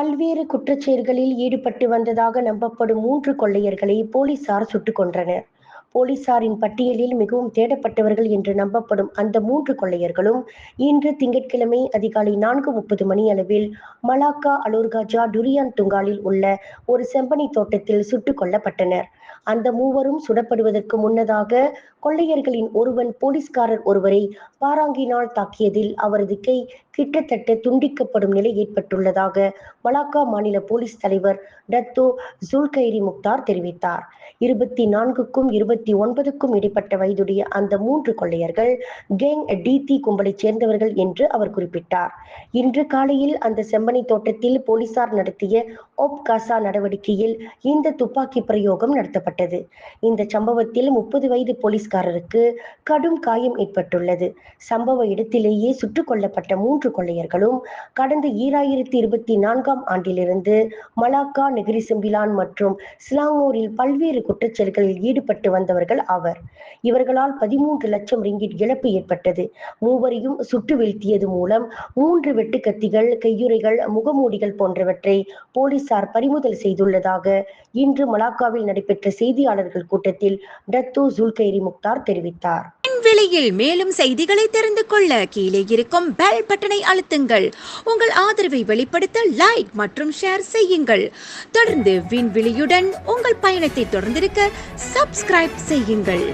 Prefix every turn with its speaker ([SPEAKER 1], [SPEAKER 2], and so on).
[SPEAKER 1] பல்வேறு குற்றச்செயல்களில் ஈடுபட்டு வந்ததாக நம்பப்படும் மூன்று கொள்ளையர்களை போலீசார் சுட்டுக் கொன்றனர். போலீசாரின் பட்டியலில் மிகவும் தேடப்பட்டவர்கள் என்று நம்பப்படும் அந்த மூன்று கொள்ளையர்களும் இன்று திங்கட்கிழமை அதிகாலை நான்கு முப்பது மணி அளவில் மலாக்கா அலோர்காஜா டுரியான் துங்காலில் உள்ள ஒரு செம்பனி தோட்டத்தில் சுட்டுக் கொல்லப்பட்டனர். அந்த மூவரும் சுடப்படுவதற்கு முன்னதாக கொள்ளையர்களின் ஒருவன் போலீஸ்காரர் ஒருவரை பாராங்கினால் தாக்கியதில் அவரது கை கிட்டத்தட்ட துண்டிக்கப்படும் நிலை ஏற்பட்டுள்ளதாக மலாக்கா மாநில போலீஸ் தலைவர் டத்தோ ஜுல்கைரி முக்தார் தெரிவித்தார். இருபத்தி நான்குக்கும் இருபத்தி ஒன்பதுக்கும் இடைப்பட்ட வயதுடைய அந்த மூன்று கொள்ளையர்கள் கேங் டிதி கும்பலைச் சேர்ந்தவர்கள் என்று அவர் குறிப்பிட்டார். இன்று காலையில் அந்த செம்பனை தோட்டத்தில் போலீசார் நடத்திய ஒப் காசா நடவடிக்கையில் இந்த துப்பாக்கி பிரயோகம் நடத்தப்பட்டது. இந்த சம்பவத்தில் முப்பது வயது போலீஸ்காரருக்கு கடும் காயம் ஏற்பட்டுள்ளது. சம்பவ இடத்திலேயே சுட்டுக் கொல்லப்பட்ட மூன்று கொள்ளையர்களும் கடந்த ஈராயிரத்தி இருபத்தி நான்காம் ஆண்டிலிருந்து மலாக்கா நெகிரி செம்பிலான் மற்றும் சிலாங்கூரில் பல்வேறு குற்றச்செயல்களில் ஈடுபட்டு வந்தவர்கள் ஆவர். இவர்களால் பதிமூன்று லட்சம் ரிங்கிட் இழப்பு ஏற்பட்டது. மூவரையும் சுட்டு வீழ்த்தியது மூலம் மூன்று வெட்டுக்கத்திகள் கையுறைகள் முகமூடிகள் போன்றவற்றை போலீசார் பறிமுதல் செய்துள்ளதாக இன்று மலாக்காவில் நடைபெற்ற செய்தியாளர்கள் கூட்டத்தில் டத்தோ ஜுல்கைரி முக்தார் தெரிவித்தார்.
[SPEAKER 2] விலையில் மேலும் செய்திகளை தெரிந்து கொள்ள கீழே இருக்கும் பெல் பட்டனை அழுத்துங்கள். உங்கள் ஆதரவை வெளிப்படுத்த லைக் மற்றும் ஷேர் செய்யுங்கள். தொடர்ந்து விண்வெளியுடன் உங்கள் பயணத்தை தொடர்ந்திருக்க சப்ஸ்கிரைப் செய்யுங்கள்.